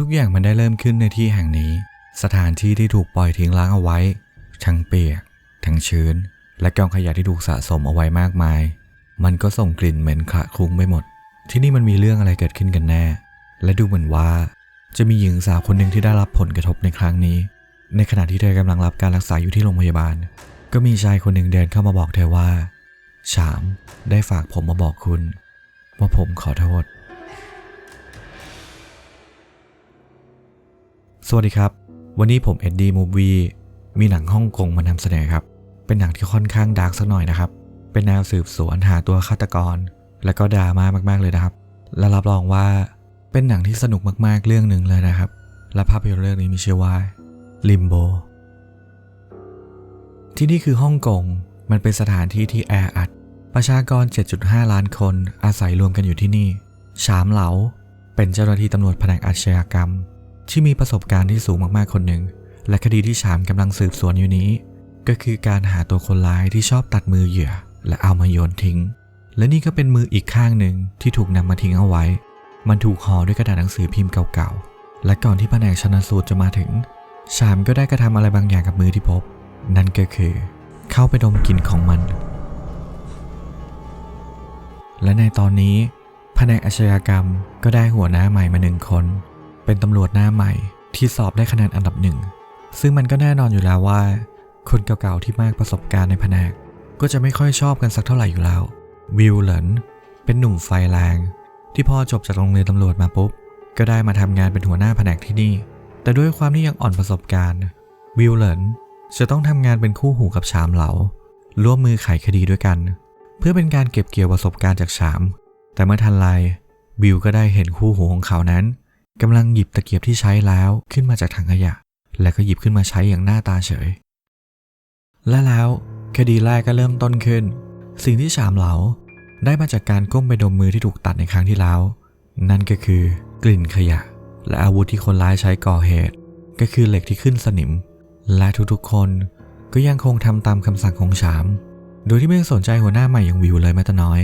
ทุกๆอย่างมันได้เริ่มขึ้นในที่แห่งนี้ สถานที่ที่ถูกปล่อยทิ้งร้างเอาไว้ ทั้งเปียก ทั้งชื้น และกองขยะที่ถูกสะสมเอาไว้มากมาย มันก็ส่งกลิ่นเหม็นคะคลุ้งไปหมด ที่นี่มันมีเรื่องอะไรเกิดขึ้นกันแน่ และดูเหมือนว่า จะมีหญิงสาวคนหนึ่งที่ได้รับผลกระทบในครั้งนี้ ในขณะที่เธอกำลังรับการรักษาอยู่ที่โรงพยาบาล ก็มีชายคนหนึ่งเดินเข้ามาบอกเธอว่า ฉาม ได้ฝากผมมาบอกคุณ ว่าผมขอโทษ สวัสดีครับ วันนี้ผมเอ็ดดี้มูฟวีมีหนังฮ่องกงมานำเสนอครับ เป็นหนังที่ค่อนข้างดาร์กสักหน่อยนะครับ เป็นแนวสืบสวนหาตัวฆาตกร และก็ดราม่ามากๆเลยนะครับ และรับรองว่าเป็นหนังที่สนุกมากๆเรื่องหนึ่งเลยนะครับ และภาพยนตร์เรื่องนี้มีชื่อว่าลิมโบที่นี่คือฮ่องกง มันเป็นสถานที่ที่แออัด ประชากร 7.5 ล้านคนอาศัยรวมกันอยู่ที่นี่ ฉามเหลา เป็นเจ้าหน้าที่ตำรวจแผนกอาชญากรรม ที่มีประสบการณ์ที่สูงมากๆคนหนึ่ง และคดีที่ฉามกำลังสืบสวนอยู่นี้ ก็คือการหาตัวคนร้ายที่ชอบตัดมือเหยื่อ และเอามาโยนทิ้ง และนี่ก็เป็นมืออีกข้างหนึ่งที่ถูกนำมาทิ้งเอาไว้ มันถูกห่อด้วยกระดาษหนังสือพิมพ์เก่าๆ และก่อนที่แผนกชนสูตรจะมาถึงฉามก็ได้กระทำอะไรบางอย่างกับมือที่พบ นั่นก็คือ เข้าไปดมกลิ่นของมัน และในตอนนี้แผนกอาชญากรรมก็ได้หัวหน้าใหม่มาหนึ่งคน เป็นตำรวจหน้าใหม่ที่สอบได้คะแนนอันดับหนึ่ง ซึ่งมันก็แน่นอนอยู่แล้วว่า คนเก่าๆที่มากประสบการณ์ในแผนก ก็จะไม่ค่อยชอบกันสักเท่าไหร่อยู่แล้ว วิลเหลินเป็นหนุ่มไฟแรงที่พอจบจากโรงเรียนตำรวจมาปุ๊บ ก็ได้มาทำงานเป็นหัวหน้าแผนกที่นี่ แต่ด้วยความที่ยังอ่อนประสบการณ์วิลเหลินจะต้องทำงานเป็นคู่หูกับชามเหลาร่วมมือไขคดีด้วยกัน เพื่อเป็นการเก็บเกี่ยวประสบการณ์จากชาม แต่เมื่อทันไรวิวก็ได้เห็นคู่หูของเขานั้น กำลังหยิบตะเกียบที่ใช้แล้วขึ้นมาจากถังขยะ และก็หยิบขึ้นมาใช้อย่างหน้าตาเฉย และแล้วคดีแรกก็เริ่มต้นขึ้น สิ่งที่ชามเหลาได้มาจากการก้มไปดมมือที่ถูกตัดในครั้งที่แล้ว นั่นก็คือกลิ่นขยะ และอาวุธที่คนร้ายใช้ก่อเหตุ ก็คือเหล็กที่ขึ้นสนิม และทุกๆคนก็ยังคงทำตามคำสั่งของชาม โดยที่ไม่สนใจหัวหน้าใหม่อย่างวิวเลยแม้แต่น้อย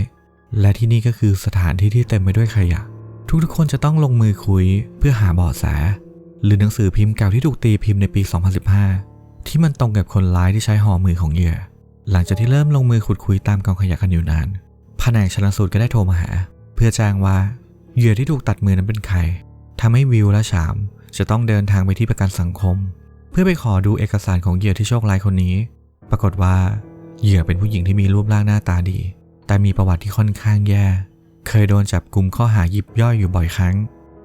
และที่นี่ก็คือสถานที่ที่เต็มไปด้วยขยะ ทุกๆคนจะต้องลงมือคุยเพื่อหาเบาะแส หรือหนังสือพิมพ์เก่าที่ถูกตีพิมพ์ในปี 2015 ที่มันตรงกับคนร้ายที่ใช้ห่อมือของเหยื่อ หลังจากที่เริ่มลงมือขุดคุยตามกองขยะกันอยู่นานแผนกชนสูตรก็ได้โทรมาหา เพื่อแจ้งว่าเหยื่อที่ถูกตัดมือนั้นเป็นใครทำให้วิวและฉาม จะต้องเดินทางไปที่ประกันสังคม เพื่อไปขอดูเอกสารของเหยื่อที่โชคร้ายคนนี้ ปรากฏว่าเหยื่อเป็นผู้หญิงที่มีรูปร่างหน้าตาดี แต่มีประวัติที่ค่อนข้างแย่ เคยโดนจับกลุ่มข้อหายิบย่อยอยู่บ่อยครั้ง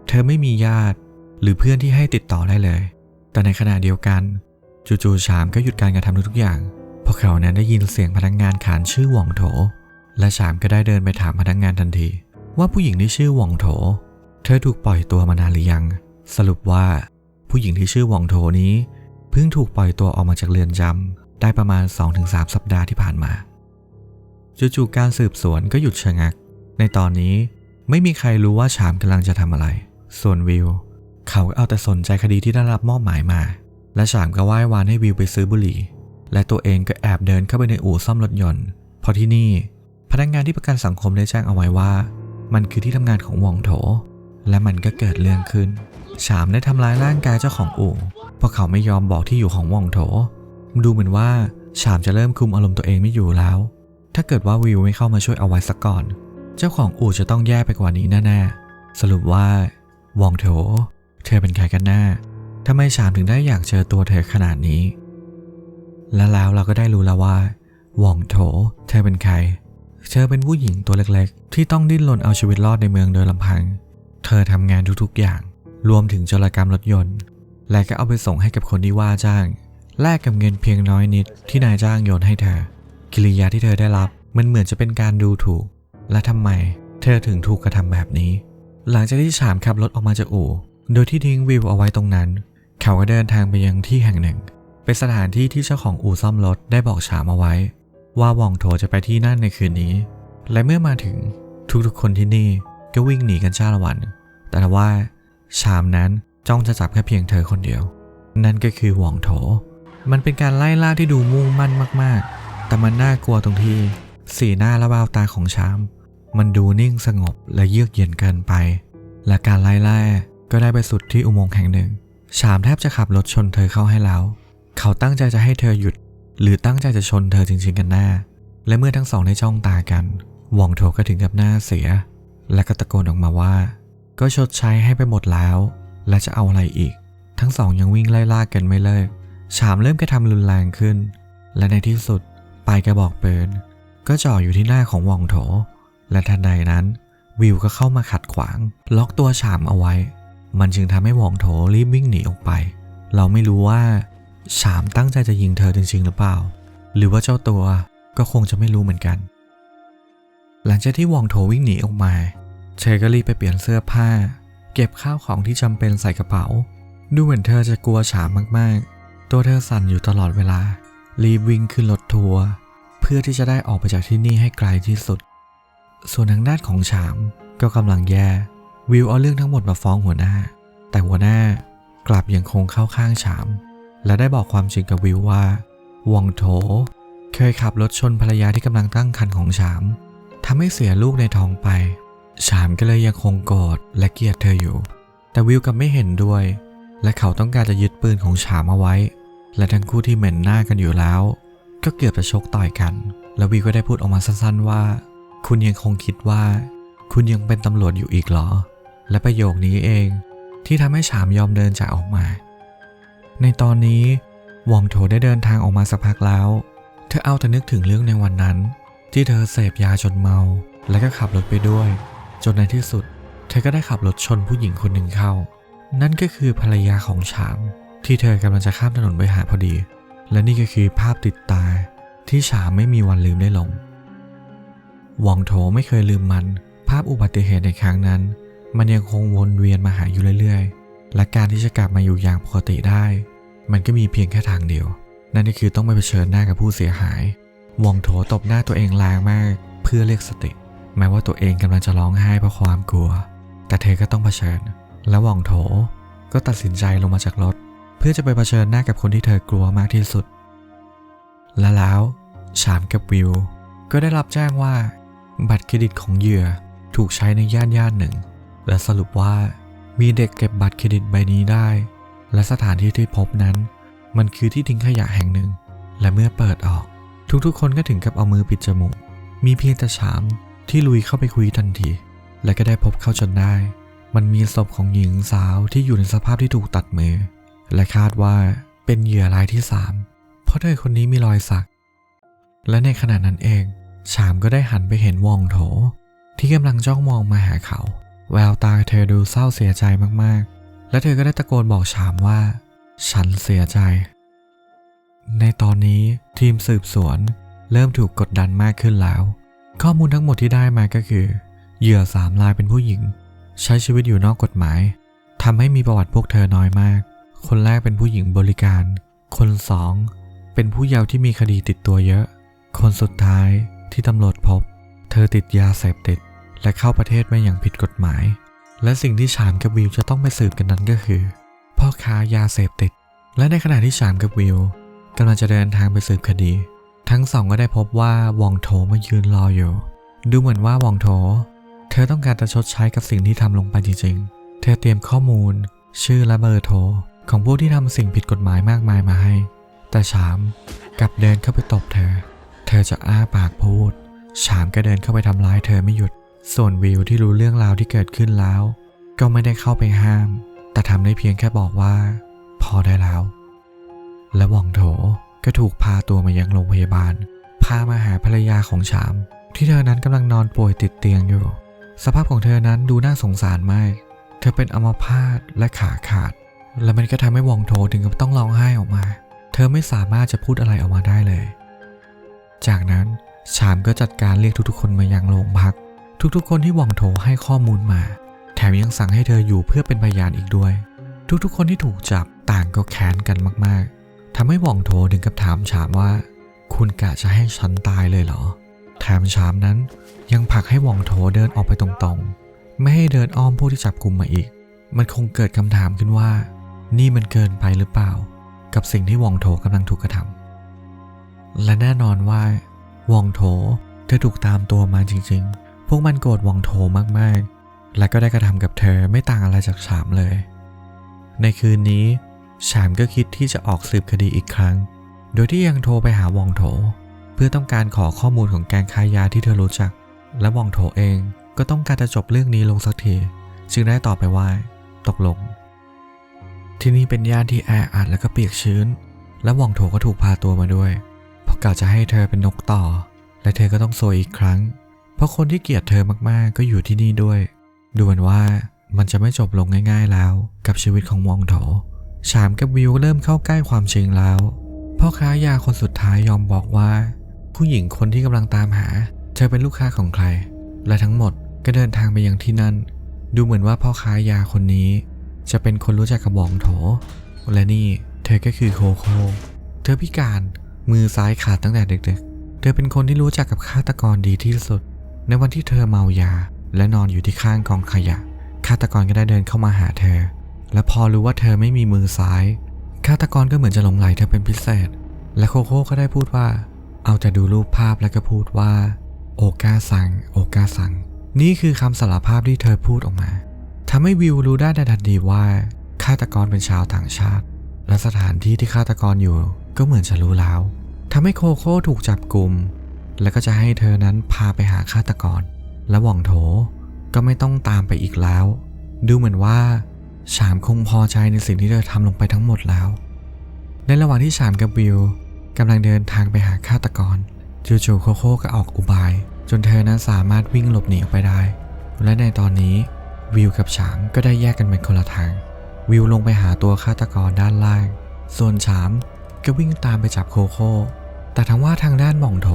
เธอไม่มีญาติหรือเพื่อนที่ให้ติดต่อได้เลย แต่ในขณะเดียวกัน จู่ๆชามก็หยุดการกระทำทุกอย่างเพราะเขานั้นได้ยินเสียงพนักงานขานชื่อหว่องโถ และชามก็ได้เดินไปถามพนักงานทันที ว่าผู้หญิงที่ชื่อหว่องโถ เธอถูกปล่อยตัวมานานหรือยัง สรุปว่า ผู้หญิงที่ชื่อหว่องโถนี้เพิ่งถูกปล่อยตัวออกมาจากเรือนจำได้ประมาณ 2-3 สัปดาห์ที่ผ่านมาจู่ๆการสืบสวนก็หยุดชะงัก ในตอนนี้ไม่มีใครรู้ว่าชามกำลังจะทำอะไร ส่วนวิว เขาก็เอาแต่สนใจคดีที่ได้รับมอบหมายมา และชามก็ไหว้วานให้วิวไปซื้อบุหรี่ และตัวเองก็แอบเดินเข้าไปในอู่ซ่อมรถยนต์ เพราะที่นี่ พนักงานที่ประกันสังคมได้แจ้งเอาไว้ว่า มันคือที่ทำงานของว่องโถ และมันก็เกิดเรื่องขึ้น ฉามได้ทำร้ายร่างกายเจ้าของอู่ เพราะเขาไม่ยอมบอกที่อยู่ของว่องโถ ดูเหมือนว่าฉามจะเริ่มคุมอารมณ์ตัวเองไม่อยู่แล้ว ถ้าเกิดว่าวิวไม่เข้ามาช่วยเอาไว้สักก่อน เจ้าของอู่จะต้องแย่ไปกว่านี้แน่ๆ สรุปว่าว่องโถ เธอเป็นใครกันแน่ทำไมฉามถึงได้อยากเจอตัวเธอขนาดนี้ และแล้วเราก็ได้รู้แล้วว่าว่องโถ เธอเป็นใคร เธอเป็นผู้หญิงตัวเล็กๆ ที่ต้องดิ้นรนเอาชีวิตรอดในเมืองโดยลำพัง เธอทำงานทุกๆอย่าง รวมถึงจรกรรมรถยนต์ และก็เอาไปส่งให้กับคนที่ว่าจ้าง แลกกับเงินเพียงน้อยนิดที่นายจ้างโยนให้เธอ กิริยาที่เธอได้รับมันเหมือนจะเป็นการดูถูก และทำไมเธอถึงถูกกระทำแบบนี้ หลังจากที่ฉามขับรถออกมาจากอู่ โดยที่ทิ้งวิวเอาไว้ตรงนั้น เขาก็เดินทางไปยังที่แห่งหนึ่ง เป็นสถานที่ที่เจ้าของอู่ซ่อมรถได้บอกฉามเอาไว้ ว่าหว่องโถจะไปที่นั่นในคืนนี้ และเมื่อมาถึงทุกๆคนที่นี่ก็วิ่งหนีกันจ้าละวัน แต่ว่าชามนั้นจ้องจะจับแค่เพียงเธอคนเดียว นั่นก็คือหว่องโถ มันเป็นการไล่ล่าที่ดูมุ่งมั่นมากๆ แต่มันน่ากลัวตรงที่ สีหน้าและแววตาของชาม มันดูนิ่งสงบและเยือกเย็นเกินไป และการไล่ล่าก็ได้ไปสุดที่อุโมงค์แห่งหนึ่งฉามแทบจะขับรถชนเธอเข้าให้แล้ว เขาตั้งใจจะให้เธอหยุด หรือตั้งใจจะชนเธอจริงๆกันแน่ และเมื่อทั้งสองได้จ้องตากันหว่องโถก็ถึงกับหน้าเสีย และก็ตะโกนออกมาว่า ก็ชดใช้ให้ไปหมดแล้ว และจะเอาอะไรอีก ทั้งสองยังวิ่งไล่ล่ากันไม่เลิกฉามเริ่มกระทำรุนแรงขึ้น และในที่สุดปลายกระบอกปืนก็จ่ออยู่ที่หน้าของหว่องโถ และทันใดนั้น วิวก็เข้ามาขัดขวาง ล็อกตัวฉามเอาไว้ มันจึงทำให้หวองโถรีบวิ่งหนีออกไป เราไม่รู้ว่าฉามตั้งใจจะยิงเธอจริงๆหรือเปล่า หรือว่าเจ้าตัวก็คงจะไม่รู้เหมือนกัน หลังจากที่วองโถวิ่งหนีออกมาเธอก็รีบไปเปลี่ยนเสื้อผ้า เก็บข้าวของที่จำเป็นใส่กระเป๋า ดูเหมือนเธอจะกลัวฉามมากๆ ตัวเธอสั่นอยู่ตลอดเวลา รีบวิ่งขึ้นรถทัวร์เพื่อที่จะได้ออกไปจากที่นี่ให้ไกลที่สุด ส่วนทางด้านของฉามก็กำลังแย่ วิวเอาเรื่องทั้งหมดมาฟ้องหัวหน้า แต่หัวหน้ากลับยังคงเข้าข้างฉาม และได้บอกความจริงกับวิวว่าวองโถ เคยขับรถชนภรรยาที่กำลังตั้งครรภ์ของฉามทำให้เสียลูกในท้องไป ฉามก็เลยยังคงโกรธและเกลียดเธออยู่ แต่วิวกับไม่เห็นด้วย และเขาต้องการจะยึดปืนของฉามเอาไว้ และทั้งคู่ที่เหม็นหน้ากันอยู่แล้ว ก็เกือบจะชกต่อยกัน แล้ววิวก็ได้พูดออกมาสั้นๆว่า คุณยังคงคิดว่า คุณยังเป็นตำรวจอยู่อีกเหรอ และประโยคนี้เองที่ทำให้ฉามยอมเดินจากออกมา ในตอนนี้วองโถได้เดินทางออกมาสักพักแล้ว เธอเอาแต่นึกถึงเรื่องในวันนั้น ที่เธอเสพยาจนเมา แล้วก็ขับรถไปด้วย จนในที่สุด เธอก็ได้ขับรถชนผู้หญิงคนหนึ่งเข้า นั่นก็คือภรรยาของฉามที่เธอกำลังจะข้ามถนนไปหาพอดี และนี่ก็คือภาพติดตาที่ฉามไม่มีวันลืมได้ลง ว่องโถไม่เคยลืมมัน ภาพอุบัติเหตุในครั้งนั้น มันยังคงวนเวียนมาหาอยู่เรื่อยๆ และการที่จะกลับมาอยู่อย่างปกติได้ มันก็มีเพียงแค่ทางเดียว นั่นก็คือต้องไปเผชิญหน้ากับผู้เสียหายหว่องโถตบหน้าตัวเองแรงมาก เพื่อเรียกสติ แม้ว่าตัวเองกำลังจะร้องไห้เพราะความกลัว แต่เธอก็ต้องเผชิญ และหว่องโถก็ตัดสินใจลงมาจากรถ เพื่อจะไปเผชิญหน้ากับคนที่เธอกลัวมากที่สุด และแล้วฉามกับวิว ก็ได้รับแจ้งว่า บัตรเครดิตของเหยื่อถูกใช้ในย่านย่านหนึ่ง และสรุปว่ามีเด็กเก็บบัตรเครดิตใบนี้ได้ และสถานที่ที่พบนั้น มันคือที่ทิ้งขยะแห่งหนึ่ง และเมื่อเปิดออก ทุกๆ คนก็ถึงกับเอามือปิดจมูก มีเพียงแต่ฉามที่ลุยเข้าไปคุยทันที และก็ได้พบเข้าจนได้ มันมีศพของหญิงสาวที่อยู่ในสภาพที่ถูกตัดมือ และคาดว่าเป็นเหยื่อรายที่สามเพราะเธอคนนี้มีรอยสัก และในขณะนั้นเอง ฉามก็ได้หันไปเห็นวองโถ ที่กำลังจ้องมองมาหาเขา แววตาเธอดูเศร้าเสียใจมากๆ และเธอก็ได้ตะโกนบอกฉามว่า ฉันเสียใจ ในตอนนี้ทีมสืบสวนเริ่มถูกกดดันมากขึ้นแล้ว ข้อมูลทั้งหมดที่ได้มาก็คือ เหยื่อสามรายเป็นผู้หญิง ใช้ชีวิตอยู่นอกกฎหมายทำให้มีประวัติพวกเธอน้อยมาก คนแรกเป็นผู้หญิงบริการ คนสองเป็นผู้เยาว์ที่มีคดีติดตัวเยอะ คนสุดท้าย ที่ตำรวจพบ เธอติดยาเสพติด และเข้าประเทศมาอย่างผิดกฎหมาย และสิ่งที่ฉามกับวิวจะต้องไปสืบกันนั้นก็คือ พ่อค้ายาเสพติด และในขณะที่ฉามกับวิวกำลังจะเดินทางไปสืบคดี ทั้งสองก็ได้พบว่าวองโถมายืนรออยู่ ดูเหมือนว่าวองโถ เธอต้องการจะชดใช้กับสิ่งที่ทำลงไปจริงๆ เธอเตรียมข้อมูล ชื่อและเบอร์โทรของผู้ที่ทำสิ่งผิดกฎหมายมากมายมาให้ แต่ฉามกลับเดินเข้าไปตบเธอ เธอจะอ้าปากพูด ฉามก็เดินเข้าไปทำร้ายเธอไม่หยุด ส่วนวิวที่รู้เรื่องราวที่เกิดขึ้นแล้ว ก็ไม่ได้เข้าไปห้าม แต่ทำได้เพียงแค่บอกว่า พอได้แล้ว และหว่องโถก็ถูกพาตัวมายังโรงพยาบาล พามาหาภรรยาของฉาม ที่เธอนั้นกำลังนอนป่วยติดเตียงอยู่ สภาพของเธอนั้นดูน่าสงสารมาก เธอเป็นอัมพาตและขาขาด และมันก็ทำให้ว่องโถถึงกับต้องร้องไห้ออกมา เธอไม่สามารถจะพูดอะไรออกมาได้เลย จากนั้นฉามก็จัดการเรียกทุกๆ คนมายังโรงพัก ทุกๆ คนที่หว่องโถให้ข้อมูลมา แถมยังสั่งให้เธออยู่เพื่อเป็นพยานอีกด้วย ทุกๆ คนที่ถูกจับต่างก็แค้นกันมากๆทำให้หว่องโถถึงกับถามฉามว่า คุณกะจะให้ฉันตายเลยเหรอ แถมฉามนั้นยังผลักให้หว่องโถเดินออกไปตรงๆ ไม่ให้เดินอ้อมผู้ที่จับกลุ่มมาอีก มันคงเกิดคำถามขึ้นว่า นี่มันเกินไปหรือเปล่า กับสิ่งที่หว่องโถกำลังถูกกระทำ และแน่นอนว่าวองโถเธอถูกตามตัวมาจริงๆ พวกมันโกรธวองโถมากๆ และก็ได้กระทำกับเธอไม่ต่างอะไรจากฉามเลย ในคืนนี้ฉามก็คิดที่จะออกสืบคดีอีกครั้ง โดยที่ยังโทรไปหาวองโถ เพื่อต้องการขอข้อมูลของแกงค้ายาที่เธอรู้จัก และวองโถเองก็ต้องการจะจบเรื่องนี้ลงสักทีจึงได้ตอบไปว่า ตกลง ที่นี่เป็นย่านที่แออัดและก็เปียกชื้น และวองโถก็ถูกพาตัวมาด้วย ราะกะจะให้เธอเป็นนกต่อ และเธอก็ต้องโซยอีกครั้ง เพราะคนที่เกลียดเธอมากๆ ก็อยู่ที่นี่ด้วย ดูเหมือนว่ามันจะไม่จบลงง่าย ๆแล้ว กับชีวิตของวองโถฉามกับวิวเริ่มเข้าใกล้ความจริงแล้วพ่อค้ายาคนสุดท้ายยอมบอกว่า ผู้หญิงคนที่กำลังตามหา เธอเป็นลูกค้าของใคร และทั้งหมดก็เดินทางไปยังที่นั่น ดูเหมือนว่าพ่อค้ายาคนนี้ จะเป็นคนรู้จักกับวองโถ และนี่เธอก็คือโคโค่เธอพิการ มือซ้ายขาดตั้งแต่เด็กๆ เธอเป็นคนที่รู้จักกับฆาตกรดีที่สุด ในวันที่เธอเมายา และนอนอยู่ที่ข้างกองขยะ ฆาตกรก็ได้เดินเข้ามาหาเธอ และพอรู้ว่าเธอไม่มีมือซ้าย ฆาตกรก็เหมือนจะหลงไหลเธอเป็นพิเศษ และโคโค่ก็ได้พูดว่า เอาแต่ดูรูปภาพแล้วก็พูดว่า โอกาสัง โอกาสัง นี่คือคำสารภาพที่เธอพูดออกมาทำให้วิวรู้ได้ในทันทีว่าฆาตกรเป็นชาวต่างชาติ และสถานที่ที่ฆาตกรอยู่ก็เหมือนจะรู้แล้ว ทำให้โคโค่ถูกจับกลุ่ม และก็จะให้เธอนั้นพาไปหาฆาตกร และหว่องโถก็ไม่ต้องตามไปอีกแล้ว ดูเหมือนว่าฉามคงพอใจในสิ่งที่เธอทำลงไปทั้งหมดแล้ว ในระหว่างที่ฉามกับวิวกำลังเดินทางไปหาฆาตกรจู่ๆโคโค่ก็ออกอุบาย จนเธอนั้นสามารถวิ่งหลบหนีออกไปได้ และในตอนนี้วิวกับฉามก็ได้แยกกันเป็นคนละทาง วิวลงไปหาตัวฆาตกรด้านล่าง ส่วนฉามก็วิ่งตามไปจับโคโค่ แต่ทั้งว่าทางด้านหม่องโถ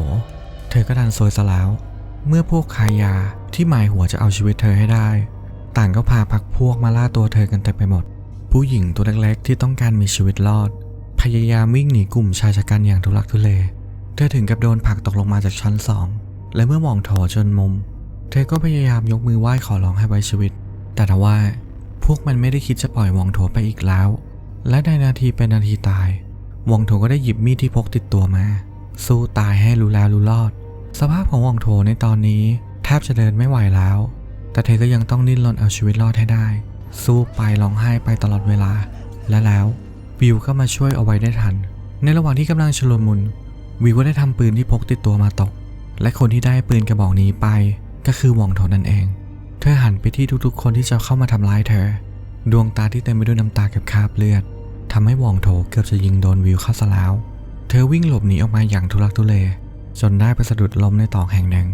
เธอก็ดันซวยซะแล้ว เมื่อพวกขายยาที่หมายหัวจะเอาชีวิตเธอให้ได้ ต่างก็พาพักพวกมาล่าตัวเธอกันเต็มไปหมด ผู้หญิงตัวเล็กๆที่ต้องการมีชีวิตรอด พยายามวิ่งหนีกลุ่มชายชะกันอย่างทุลักทุเล เธอถึงกับโดนผลักตกลงมาจากชั้นสอง และเมื่อมองโถจนมุม เธอก็พยายามยกมือไหว้ขอร้องให้ไว้ชีวิต แต่ทว่าพวกมันไม่ได้คิดจะปล่อยหว่องโถไปอีกแล้ว และในนาทีเป็นนาทีตาย วองโถก็ได้หยิบมีดที่พกติดตัวมา สู้ตายให้รู้แล้วรู้รอด สภาพของวองโถในตอนนี้แทบจะเดินไม่ไหวแล้ว แต่เธอก็ยังต้องดิ้นรนเอาชีวิตรอดให้ได้ สู้ไปร้องไห้ไปตลอดเวลา และแล้ววิวก็มาช่วยเอาไว้ได้ทัน ในระหว่างที่กำลังชลมุนวิวก็ได้ทำปืนที่พกติดตัวมาตก และคนที่ได้ปืนกระบอกนี้ไป ก็คือวองโถนั่นเอง เธอหันไปที่ทุกๆ คนที่จะเข้ามาทำร้ายเธอ ดวงตาที่เต็มไปด้วยน้ำตากับคราบเลือด ทำให้วองโถเกือบจะยิงโดนวิวเข้าซะแล้ว เธอวิ่งหลบหนีออกมาอย่างทุลักทุเลจนได้ไปสะดุดล้มในตอกแห่งหนึ่ง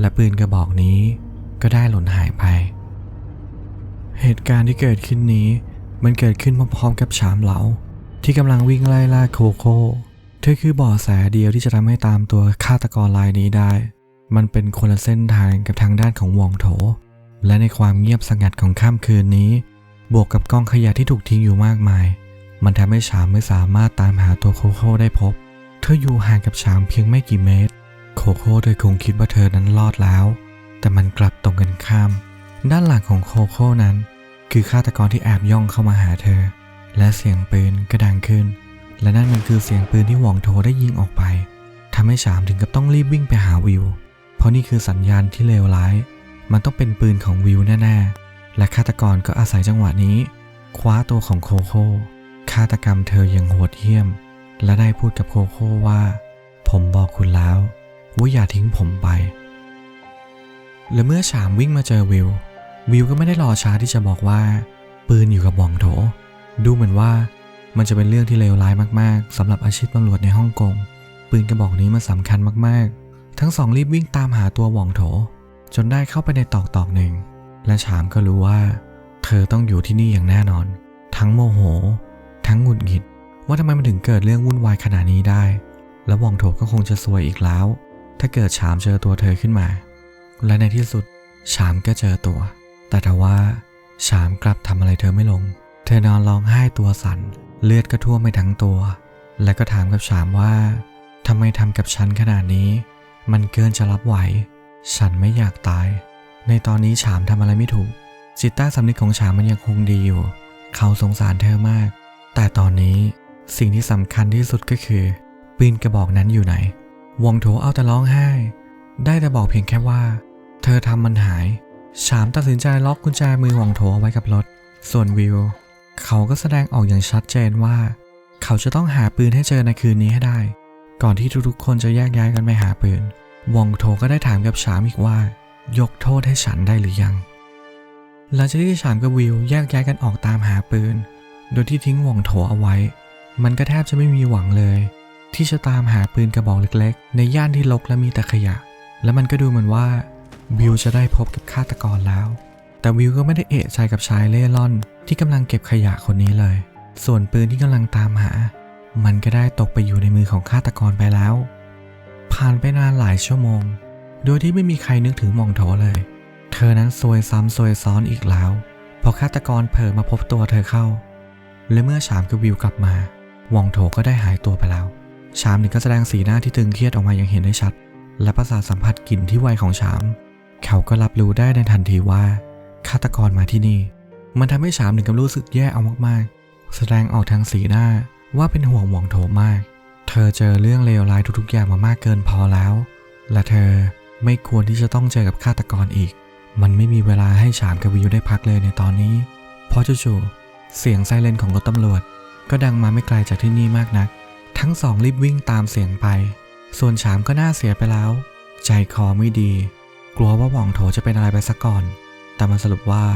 และปืนกระบอกนี้ก็ได้หล่นหายไป เหตุการณ์ที่เกิดขึ้นนี้ มันเกิดขึ้นพร้อมๆกับฉามเหลา ที่กำลังวิ่งไล่ล่าโคโค่เธอคือเบ่อแสเดียวที่จะทำให้ตามตัวฆาตกรรายนี้ได้ มันเป็นคนละเส้นทางกับทางด้านของวองโถ และในความเงียบสงัดของค่ำคืนนี้ บวกกับกองขยะที่ถูกทิ้งอยู่มากมาย มันทำให้ฉามไม่สามารถตามหาตัวโคโค่ได้พบ เธออยู่ห่างกับฉามเพียงไม่กี่เมตร โคโค่โดยคงคิดว่าเธอนั้นรอดแล้ว แต่มันกลับตรงกันข้าม ด้านหลังของโคโค่นั้น คือฆาตกรที่แอบย่องเข้ามาหาเธอ และเสียงปืนก็ดังขึ้น และนั่นมันคือเสียงปืนที่หว่องโถได้ยิงออกไปทำให้ฉามถึงกับต้องรีบวิ่งไปหาวิว เพราะนี่คือสัญญาณที่เลวร้าย มันต้องเป็นปืนของวิวแน่ๆและฆาตกรก็อาศัยจังหวะนี้ คว้าตัวของโคโค่ ฆาตกรรมเธออย่างโหดเหี้ยม และได้พูดกับโคโค่ว่า ผมบอกคุณแล้วว่าอย่าทิ้งผมไป และเมื่อฉามวิ่งมาเจอวิว วิวก็ไม่ได้รอช้าที่จะบอกว่า ปืนอยู่กับหว่องโถ ดูเหมือนว่ามันจะเป็นเรื่องที่เลวร้ายมากๆสำหรับอาชีพตำรวจในฮ่องกง ปืนกระบอกนี้มันสำคัญมากๆ ทั้งสองรีบวิ่งตามหาตัวหว่องโถ จนได้เข้าไปในตอกตอกหนึ่ง และฉามก็รู้ว่า เธอต้องอยู่ที่นี่อย่างแน่นอน ทั้งโมโห ทั้งหงุดหงิด ว่าทำไมมันถึงเกิดเรื่องวุ่นวายขนาดนี้ได้ แล้วว่องโถก็คงจะซวยอีกแล้ว ถ้าเกิดฉามเจอตัวเธอขึ้นมา และในที่สุดฉามก็เจอตัว แต่ทว่าฉามกลับทำอะไรเธอไม่ลง เธอนอนร้องไห้ตัวสั่น เลือดก็ท่วมไปทั้งตัว และก็ถามกับฉามว่าทำไมทำกับฉันขนาดนี้ มันเกินจะรับไหว ฉันไม่อยากตาย ในตอนนี้ฉามทำอะไรไม่ถูกจิตใต้สำนึกของฉามมันยังคงดีอยู่ เขาสงสารเธอมาก แต่ตอนนี้สิ่งที่สำคัญที่สุดก็คือ ปืนกระบอกนั้นอยู่ไหน วงโถเอาแต่ร้องไห้ ได้แต่บอกเพียงแค่ว่า เธอทำมันหาย ฉามตัดสินใจล็อกกุญแจมือวองโถเอาไว้กับรถ ส่วนวิว เขาก็แสดงออกอย่างชัดเจนว่า เขาจะต้องหาปืนให้เจอในคืนนี้ให้ได้ ก่อนที่ทุกๆคนจะแยกย้ายกันไปหาปืนวองโถก็ได้ถามกับฉามอีกว่า ยกโทษให้ฉันได้หรือยังหลังจากที่ฉามกับวิวแยกย้ายกันออกตามหาปืน โดยที่ทิ้งหว่องโถเอาไว้ มันก็แทบจะไม่มีหวังเลย ที่จะตามหาปืนกระบอกเล็กๆ ในย่านที่รกและมีแต่ขยะ และมันก็ดูเหมือนว่าวิวจะได้พบกับฆาตกรแล้ว แต่วิวก็ไม่ได้เอะใจกับชายเล่ร่อน ที่กำลังเก็บขยะคนนี้เลย ส่วนปืนที่กำลังตามหา มันก็ได้ตกไปอยู่ในมือของฆาตกรไปแล้ว ผ่านไปนานหลายชั่วโมง โดยที่ไม่มีใครนึกถึงหมองโถเลย เธอนั้นซวยซ้ำซวยซ้อนอีกแล้ว พอฆาตกรเผลอมาพบตัวเธอเข้า และเมื่อฉามกับวิวกลับมาหว่องโถก็ได้หายตัวไปแล้ว ชามนี่ก็แสดงสีหน้าที่ตึงเครียดออกมาอย่างเห็นได้ชัด และประสาทสัมผัสกลิ่นที่ไวของชาม เขาก็รับรู้ได้ในทันทีว่าฆาตกรมาที่นี่ มันทำให้ชามถึงกับรู้สึกแย่เอามากๆ แสดงออกทางสีหน้าว่าเป็นห่วงหว่องโถมาก เธอเจอเรื่องเลวร้ายทุกๆอย่างมามากเกินพอแล้ว และเธอไม่ควรที่จะต้องเจอกับฆาตกรอีก มันไม่มีเวลาให้ฉามกับวิวได้พักเลยในตอนนี้ เพราะจู่ๆ เสียงไซเรนของรถตำรวจ ก็ดังมาไม่ไกลจากที่นี่มากนัก ทั้งสองรีบวิ่งตามเสียงไป ส่วนฉามก็น่าเสียไปแล้ว ใจคอไม่ดี กลัวว่าหว่องโถจะเป็นอะไรไปซะก่อน แต่มันสรุปว่า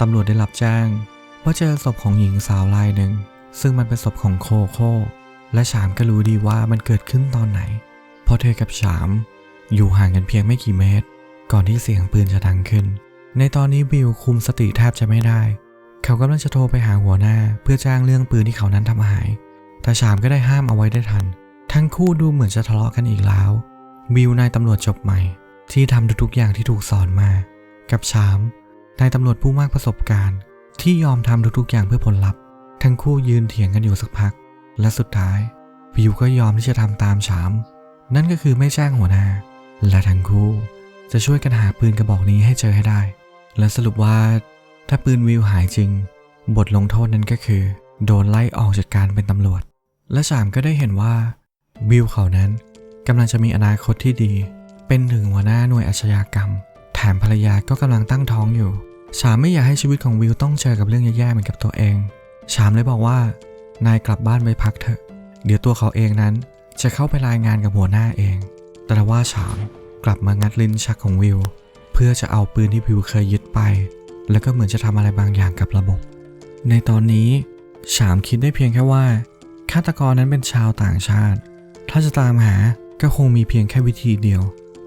ตำรวจได้รับแจ้งว่าเจอศพของหญิงสาวรายหนึ่ง ซึ่งมันเป็นศพของโคโค่และฉามก็รู้ดีว่ามันเกิดขึ้นตอนไหนเพราะเธอกับฉาม อยู่ห่างกันเพียงไม่กี่เมตร ก่อนที่เสียงปืนจะดังขึ้น ในตอนนี้บิลคุมสติแทบจะไม่ได้ เขากำลังจะโทรไปหาหัวหน้าเพื่อแจ้งเรื่องปืนที่เขานั้นทำหาย แต่ชามก็ได้ห้ามเอาไว้ได้ทัน ทั้งคู่ดูเหมือนจะทะเลาะกันอีกแล้วบิวนายตำรวจจบใหม่ ที่ทำทุกๆอย่างที่ถูกสอนมา กับชามนายตำรวจผู้มากประสบการณ์ ที่ยอมทำทุกๆอย่างเพื่อผลลัพธ์ ทั้งคู่ยืนเถียงกันอยู่สักพัก และสุดท้ายบิวก็ยอมที่จะทำตามชาม นั่นก็คือไม่แจ้งหัวหน้า และทั้งคู่จะช่วยกันหาปืนกระบอกนี้ให้เจอให้ได้ และสรุปว่า ถ้าปืนวิวหายจริง บทลงโทษนั้นก็คือ โดนไล่ออกจากการเป็นตำรวจ และสามก็ได้เห็นว่า วิวเขานั้นกำลังจะมีอนาคตที่ดี เป็นถึงหัวหน้าหน่วยอาชญากรรม แถมภรรยาก็กำลังตั้งท้องอยู่ชามไม่อยากให้ชีวิตของวิวต้องเจอกับเรื่องแย่ๆเหมือนกับตัวเองชามเลยบอกว่า นายกลับบ้านไปพักเถอะ เดี๋ยวตัวเขาเองนั้นจะเข้าไปรายงานกับหัวหน้าเอง แต่ว่าชามกลับมางัดลิ้นชักของวิว เพื่อจะเอาปืนที่วิวเคยยึดไป แล้วก็เหมือนจะทำอะไรบางอย่างกับระบบ ในตอนนี้ฉามคิดได้เพียงแค่ว่า ฆาตกรนั้นเป็นชาวต่างชาติ ถ้าจะตามหาก็คงมีเพียงแค่วิธีเดียว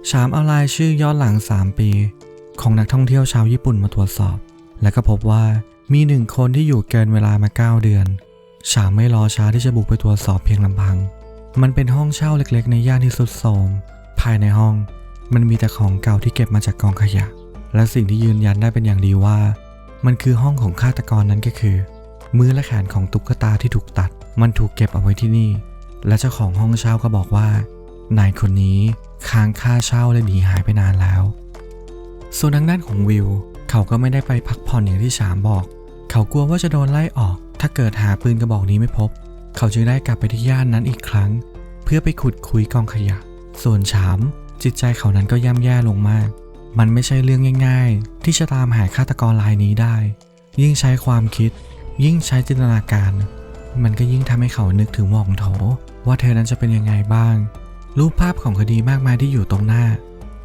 ฉามเอารายชื่อย้อนหลัง 3 ปี ของนักท่องเที่ยวชาวญี่ปุ่นมาตรวจสอบ และก็พบว่ามีหนึ่งคนที่อยู่เกินเวลามา 9 เดือน ฉามไม่รอช้าที่จะบุกไปตรวจสอบเพียงลำพัง มันเป็นห้องเช่าเล็กๆ ในย่านที่สุดโทรมภายในห้อง มันมีแต่ของเก่าที่เก็บมาจากกองขยะ และสิ่งที่ยืนยันได้เป็นอย่างดีว่า มันคือห้องของฆาตกรนั้นก็คือ มือและแขนของตุ๊กตาที่ถูกตัด มันถูกเก็บเอาไว้ที่นี่ และเจ้าของห้องเช่าก็บอกว่านายคนนี้ค้างค่าเช่าและหนีหายไปนานแล้ว ส่วนทางด้านของวิว เขาก็ไม่ได้ไปพักผ่อนอย่างที่ฉามบอก เขากลัวว่าจะโดนไล่ออก ถ้าเกิดหาปืนกระบอกนี้ไม่พบ เขาจึงได้กลับไปที่ย่านนั้นอีกครั้ง เพื่อไปขุดคุยกองขยะ ส่วนฉามจิตใจเขานั้นก็ย่ำแย่ลงมาก มันไม่ใช่เรื่องง่าย ๆ ที่จะตามหาฆาตกรรายนี้ได้ ยิ่งใช้ความคิด ยิ่งใช้จินตนาการ มันก็ยิ่งทำให้เขานึกถึงหว่องโถ ว่าเธอนั้นจะเป็นยังไงบ้าง รูปภาพของคดีมากมายที่อยู่ตรงหน้า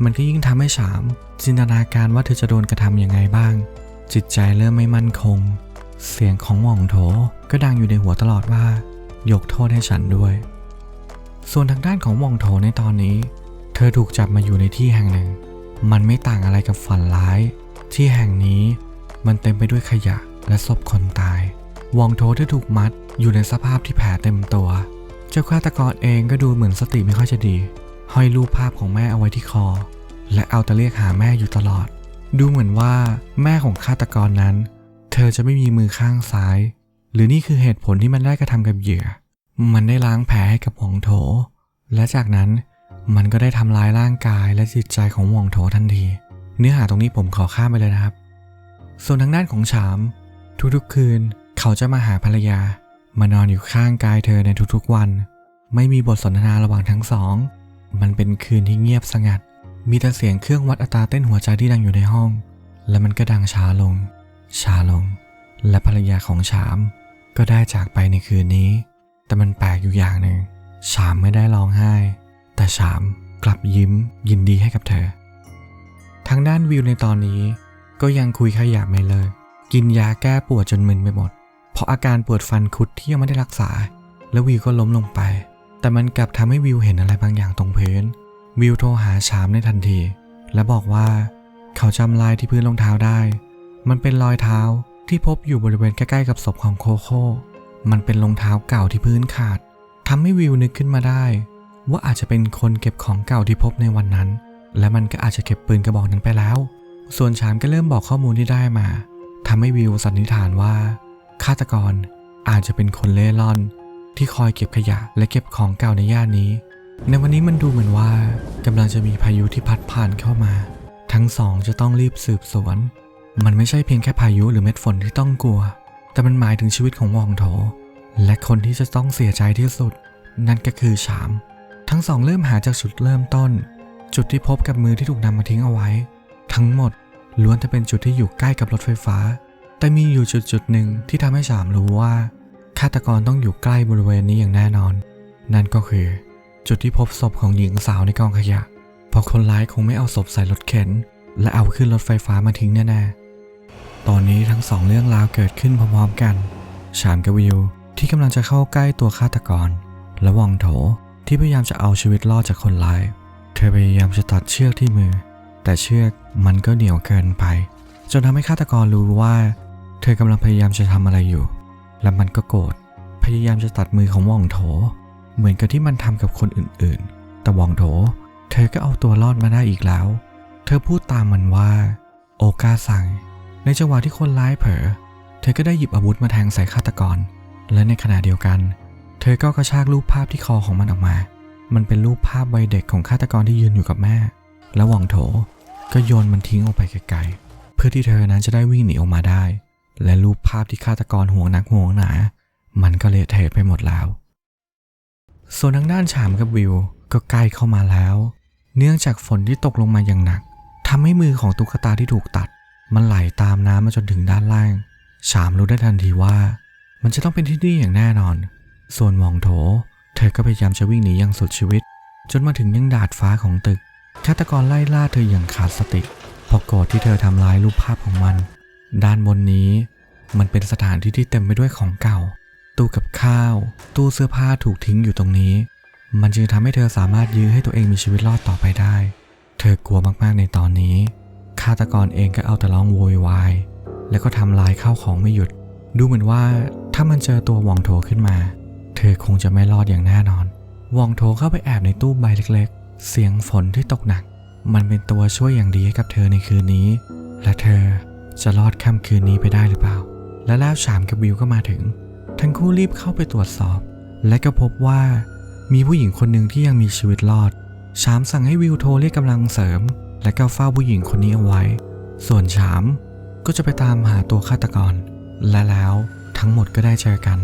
มันก็ยิ่งทำให้ฉาม จินตนาการว่าเธอจะโดนกระทำยังไงบ้าง จิตใจเริ่มไม่มั่นคง เสียงของหว่องโถก็ดังอยู่ในหัวตลอดว่า ยกโทษให้ฉันด้วย ส่วนทางด้านของหว่องโถในตอนนี้ เธอถูกจับมาอยู่ในที่แห่งหนึ่ง มันไม่ต่างอะไรกับฝันร้าย ที่แห่งนี้มันเต็มไปด้วยขยะและศพคนตาย วองโถที่ถูกมัดอยู่ในสภาพที่แผลเต็มตัว เจ้าฆาตกรเองก็ดูเหมือนสติไม่ค่อยจะดี ห้อยรูปภาพของแม่เอาไว้ที่คอ และเอาแต่เรียกหาแม่อยู่ตลอด ดูเหมือนว่าแม่ของฆาตกรนั้น เธอจะไม่มีมือข้างซ้าย หรือนี่คือเหตุผลที่มันได้กระทำกับเหยื่อ มันได้ล้างแผลให้กับหวองโถ และจากนั้น มันก็ได้ทำร้ายร่างกายและจิตใจของหว่องโถทันที เนื้อหาตรงนี้ผมขอข้ามไปเลยนะครับ ส่วนทางด้านของฉาม ทุกๆคืน เขาจะมาหาภรรยา มานอนอยู่ข้างกายเธอในทุกๆวัน ไม่มีบทสนทนาระหว่างทั้งสอง มันเป็นคืนที่เงียบสงัด มีแต่เสียงเครื่องวัดอัตราเต้นหัวใจที่ดังอยู่ในห้อง และมันก็ดังช้าลง ช้าลง และภรรยาของฉาม ก็ได้จากไปในคืนนี้ แต่มันแปลกอยู่อย่างหนึ่งฉามไม่ได้ร้องไห้ แต่ฉามกลับยิ้มยินดีให้กับเธอ ทางด้านวิวในตอนนี้ ก็ยังคุยขยะไม่เลิกกินยาแก้ปวดจนมึนไปหมด เพราะอาการปวดฟันคุดที่ยังไม่ได้รักษา แล้ววิวก็ล้มลงไป แต่มันกลับทำให้วิวเห็นอะไรบางอย่างตรงพื้น วิวโทรหาชามในทันที และบอกว่าเขาจำลายที่พื้นรองเท้าได้ มันเป็นรอยเท้าที่พบอยู่บริเวณใกล้ๆกับศพของโคโค่ มันเป็นรองเท้าเก่าที่พื้นขาดทำให้วิวนึกขึ้นมาได้ ว่าอาจจะเป็นคนเก็บของเก่าที่พบในวันนั้น และมันก็อาจจะเก็บปืนกระบอกนั้นไปแล้ว ส่วนชามก็เริ่มบอกข้อมูลที่ได้มาทำให้วิวสันนิษฐานว่าฆาตกรอาจจะเป็นคนเล่ร่อน ที่คอยเก็บขยะและเก็บของเก่าในย่านนี้ ในวันนี้มันดูเหมือนว่ากำลังจะมีพายุที่พัดผ่านเข้ามา ทั้งสองจะต้องรีบสืบสวน มันไม่ใช่เพียงแค่พายุหรือเม็ดฝนที่ต้องกลัว แต่มันหมายถึงชีวิตของวองโถ และคนที่จะต้องเสียใจที่สุด นั่นก็คือฉาม ทั้งสองเริ่มหาจากจุดเริ่มต้น จุดที่พบกับมือที่ถูกนำมาทิ้งเอาไว้ ทั้งหมดล้วนจะเป็นจุดที่อยู่ใกล้กับรถไฟฟ้า แต่มีอยู่จุดจุดหนึ่งที่ทำให้ฉามรู้ว่าฆาตกรต้องอยู่ใกล้บริเวณนี้อย่างแน่นอน นั่นก็คือ จุดที่พบศพของหญิงสาวในกองขยะเพราะคนร้ายคงไม่เอาศพใส่รถเข็น และเอาขึ้นรถไฟฟ้ามาทิ้งแน่ๆ ตอนนี้ทั้งสองเรื่องราวเกิดขึ้นพร้อมๆกัน ฉามกับวิวที่กำลังจะเข้าใกล้ตัวฆาตกร และวองโถ ที่พยายามจะเอาชีวิตรอดจากคนร้าย เธอพยายามจะตัดเชือกที่มือ แต่เชือกมันก็เหนียวเกินไป จนทำให้ฆาตกรรู้ว่า เธอกำลังพยายามจะทำอะไรอยู่ และมันก็โกรธ พยายามจะตัดมือของว่องโถ เหมือนกับที่มันทำกับคนอื่นๆ แต่ว่องโถ เธอก็เอาตัวรอดมาได้อีกแล้ว เธอพูดตามมันว่า โอกาสั่ง ในจังหวะที่คนร้ายเผลอ เธอก็ได้หยิบอาวุธมาแทงใส่ฆาตกร และในขณะเดียวกันเธอก็กระชากรูปภาพที่คอของมันออกมา มันเป็นรูปภาพวัยเด็กของฆาตกรที่ยืนอยู่กับแม่ และว่องโถก็โยนมันทิ้งออกไปไกลๆ เพื่อที่เธอนั้นจะได้วิ่งหนีออกมาได้ และรูปภาพที่ฆาตกรห่วงนักห่วงหนา มันก็เละเทะไปหมดแล้ว ส่วนทางด้านฉามกับวิวก็ใกล้เข้ามาแล้ว เนื่องจากฝนที่ตกลงมาอย่างหนักทำให้มือของตุ๊กตาที่ถูกตัด มันไหลตามน้ำมาจนถึงด้านล่าง ฉามรู้ได้ทันทีว่า มันจะต้องเป็นที่นี่อย่างแน่นอน ส่วนหมองโถ เธอก็พยายามจะวิ่งหนีอย่างสุดชีวิต จนมาถึงยังดาดฟ้าของตึกฆาตกรไล่ล่าเธออย่างขาดสติเพราะโกรธที่เธอทำลายรูปภาพของมัน ด้านบนนี้ มันเป็นสถานที่ที่เต็มไปด้วยของเก่า ตู้กับข้าว ตู้เสื้อผ้าถูกทิ้งอยู่ตรงนี้ มันจึงทำให้เธอสามารถยื้อให้ตัวเองมีชีวิตรอดต่อไปได้ เธอกลัวมากๆในตอนนี้ฆาตกรเองก็เอาแต่ร้องโวยวายแล้วก็ทำลายข้าวของไม่หยุด ดูเหมือนว่าถ้ามันเจอตัววองโถขึ้นมา เธอคงจะไม่รอดอย่างแน่นอน วองโถเข้าไปแอบในตู้ใบเล็กๆ เสียงฝนที่ตกหนัก มันเป็นตัวช่วยอย่างดีให้กับเธอในคืนนี้ และเธอจะรอดค่ำคืนนี้ไปได้หรือเปล่า และแล้วฉามกับวิวก็มาถึง ทั้งคู่รีบเข้าไปตรวจสอบ และก็พบว่ามีผู้หญิงคนหนึ่งที่ยังมีชีวิตรอด ฉามสั่งให้วิวโทรเรียกกำลังเสริม และก็เฝ้าผู้หญิงคนนี้เอาไว้ ส่วนฉามก็จะไปตามหาตัวฆาตกร และแล้วทั้งหมดก็ได้เจอกัน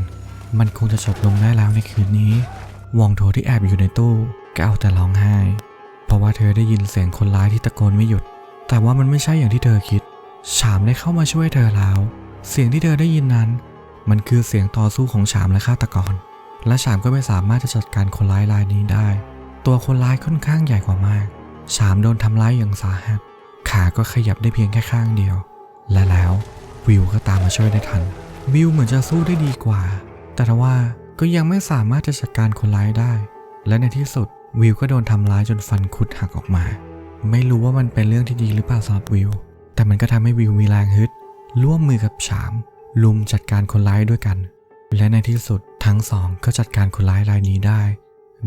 มันคงจะจบลงได้แล้วในคืนนี้วองโถที่แอบอยู่ในตู้ก็เอาแต่ร้องไห้ เพราะว่าเธอได้ยินเสียงคนร้ายที่ตะโกนไม่หยุด แต่ว่ามันไม่ใช่อย่างที่เธอคิด ฉามได้เข้ามาช่วยเธอแล้ว เสียงที่เธอได้ยินนั้น มันคือเสียงต่อสู้ของฉามและฆาตกร และฉามก็ไม่สามารถจะจัดการคนร้ายรายนี้ได้ ตัวคนร้ายค่อนข้างใหญ่กว่ามาก ฉามโดนทำร้ายอย่างสาหัส ขาก็ขยับได้เพียงแค่ข้างเดียว และแล้ววิวก็ตามมาช่วยได้ทัน วิวเหมือนจะสู้ได้ดีกว่า แต่ทว่าก็ยังไม่สามารถจะจัดการคนร้ายได้ และในที่สุดวิวก็โดนทำร้ายจนฟันคุดหักออกมา ไม่รู้ว่ามันเป็นเรื่องที่ดีหรือเปล่าสำหรับวิว แต่มันก็ทำให้วิวมีแรงฮึดร่วมมือกับฉาม ลุมจัดการคนร้ายด้วยกัน และในที่สุดทั้งสองก็จัดการคนร้ายรายนี้ได้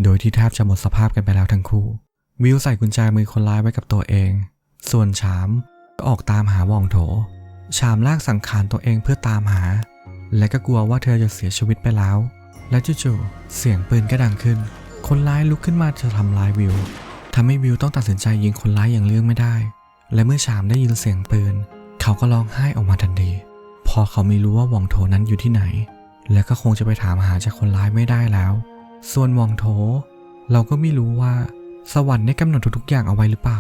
โดยที่แทบจะหมดสภาพกันไปแล้วทั้งคู่ วิวใส่กุญแจมือคนร้ายไว้กับตัวเอง ส่วนฉามก็ออกตามหาว่องโถ ฉามลากสังขารตัวเองเพื่อตามหา และก็กลัวว่าเธอจะเสียชีวิตไปแล้ว และจู่ๆเสียงปืนก็ดังขึ้น คนร้ายลุกขึ้นมาจะทำร้ายวิวทำให้วิวต้องตัดสินใจยิงคนร้ายอย่างเลี่ยงไม่ได้ และเมื่อฉามได้ยินเสียงปืน เขาก็ร้องไห้ออกมาทันที พอเขาไม่รู้ว่าวองโถนั้นอยู่ที่ไหน และก็คงจะไปถามหาจากคนร้ายไม่ได้แล้ว ส่วนวองโถ เราก็ไม่รู้ว่าสวรรค์ได้กำหนดทุกๆอย่างเอาไว้หรือเปล่า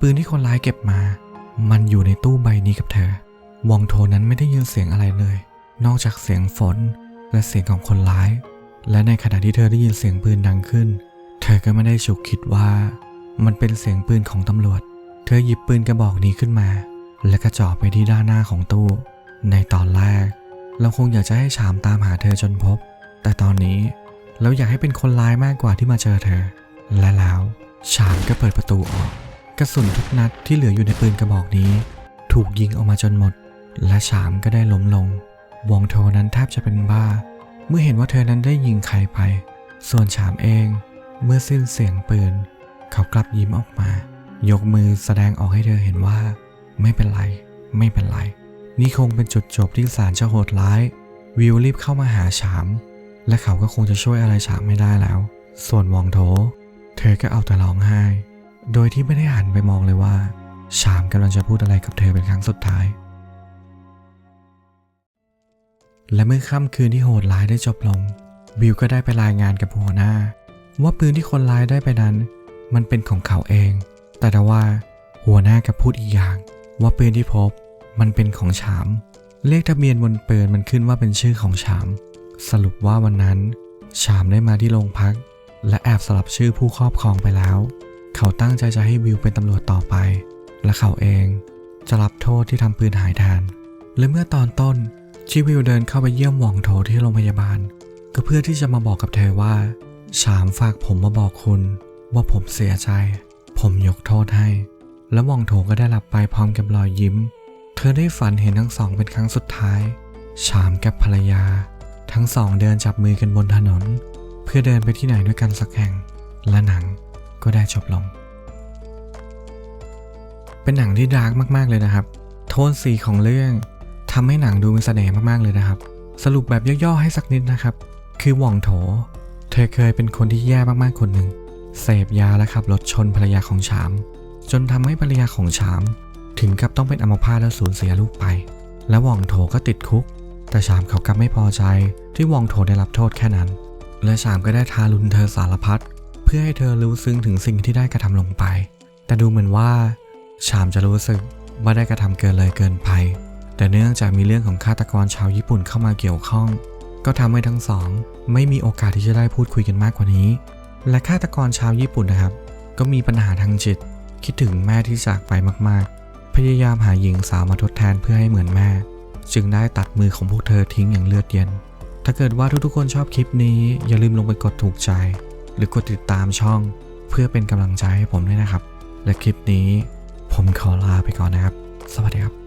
ปืนที่คนร้ายเก็บมา มันอยู่ในตู้ใบนี้กับเธอ วองโทนั้นไม่ได้ยินเสียงอะไรเลย นอกจากเสียงฝนและเสียงของคนร้าย และในขณะที่เธอได้ยินเสียงปืนดังขึ้น เธอก็ไม่ได้ฉุกคิดว่า มันเป็นเสียงปืนของตำรวจ เธอหยิบปืนกระบอกนี้ขึ้นมา และกระจ่อไปที่ด้านหน้าของตู้ ในตอนแรก เราคงอยากจะให้ฉามตามหาเธอจนพบ แต่ตอนนี้เราอยากให้เป็นคนร้ายมากกว่าที่มาเจอเธอ และแล้วฉามก็เปิดประตูออก กระสุนทุกนัดที่เหลืออยู่ในปืนกระบอกนี้ ถูกยิงออกมาจนหมด และฉามก็ได้ล้มลง วองโทนั้นแทบจะเป็นบ้า เมื่อเห็นว่าเธอนั้นได้ยิงใครไป ส่วนฉามเอง เมื่อสิ้นเสียงปืน เขากลับยิ้มออกมา ยกมือแสดงออกให้เธอเห็นว่า ไม่เป็นไร ไม่เป็นไร นี่คงเป็นจุดจบที่สารจะโหดร้าย วิวรีบเข้ามาหาฉาม และเขาก็คงจะช่วยอะไรฉามไม่ได้แล้ว ส่วนวองโถ เธอก็เอาแต่ร้องไห้ โดยที่ไม่ได้หันไปมองเลยว่า ฉามกำลังจะพูดอะไรกับเธอเป็นครั้งสุดท้าย และเมื่อค่ำคืนที่โหดร้ายได้จบลง วิวก็ได้ไปรายงานกับหัวหน้า ว่าปืนที่คนร้ายได้ไปนั้น มันเป็นของเขาเอง แต่ทว่า หัวหน้ากับพูดอีกอย่าง ว่าปืนที่พบมันเป็นของฉาม เลขทะเบียนบนปืนมันขึ้นว่าเป็นชื่อของฉาม สรุปว่าวันนั้นฉามได้มาที่โรงพัก และแอบสลับชื่อผู้ครอบครองไปแล้ว เขาตั้งใจจะให้วิวเป็นตำรวจต่อไป และเขาเองจะรับโทษที่ทำปืนหายแทนและเมื่อตอนต้น ที่วิวเดินเข้าไปเยี่ยมหว่องโถที่โรงพยาบาล ก็เพื่อที่จะมาบอกกับเธอว่า ฉามฝากผมมาบอกคุณ ว่าผมเสียใจ ผมยกโทษให้ แล้วหว่องโถก็ได้หลับไปพร้อมกับรอยยิ้ม เธอได้ฝันเห็นทั้งสองเป็นครั้งสุดท้าย ฉามกับภรรยา ทั้งสองเดินจับมือกันบนถนน เพื่อเดินไปที่ไหนด้วยกันสักแห่ง และหนังก็ได้จบลง เป็นหนังที่ดาร์กมากๆเลยนะครับ โทนสีของเรื่อง ทำให้หนังดูมีเสน่ห์มากๆเลยนะครับ สรุปแบบย่อๆให้สักนิดนะครับ คือหว่องโถ เธอเคยเป็นคนที่แย่มากๆคนหนึ่ง เสพยาและขับรถชนภรรยาของฉาม จนทำให้ภรรยาของฉาม ถึงกับต้องเป็นอัมพาตและสูญเสียลูกไป และหว่องโถก็ติดคุก แต่ฉามเขากลับไม่พอใจที่หว่องโถได้รับโทษแค่นั้น และฉามก็ได้ทารุณเธอสารพัดเพื่อให้เธอรู้ซึ้งถึงสิ่งที่ได้กระทำลงไป แต่ดูเหมือนว่าฉามจะรู้สึกว่าได้กระทำเกินเลยเกินไป แต่เนื่องจากมีเรื่องของฆาตกรชาวญี่ปุ่นเข้ามาเกี่ยวข้อง ก็ทำให้ทั้งสอง ไม่มีโอกาสที่จะได้พูดคุยกันมากกว่านี้ และฆาตกรชาวญี่ปุ่นนะครับ ก็มีปัญหาทางจิต คิดถึงแม่ที่จากไปมากๆ พยายามหาหญิงสาวมาทดแทนเพื่อให้เหมือนแม่ จึงได้ตัดมือของพวกเธอทิ้งอย่างเลือดเย็น ถ้าเกิดว่าทุกๆคนชอบคลิปนี้อย่าลืมลงไปกดถูกใจ หรือกดติดตามช่อง เพื่อเป็นกำลังใจให้ผมด้วยนะครับ และคลิปนี้ผมขอลาไปก่อนนะครับ สวัสดีครับ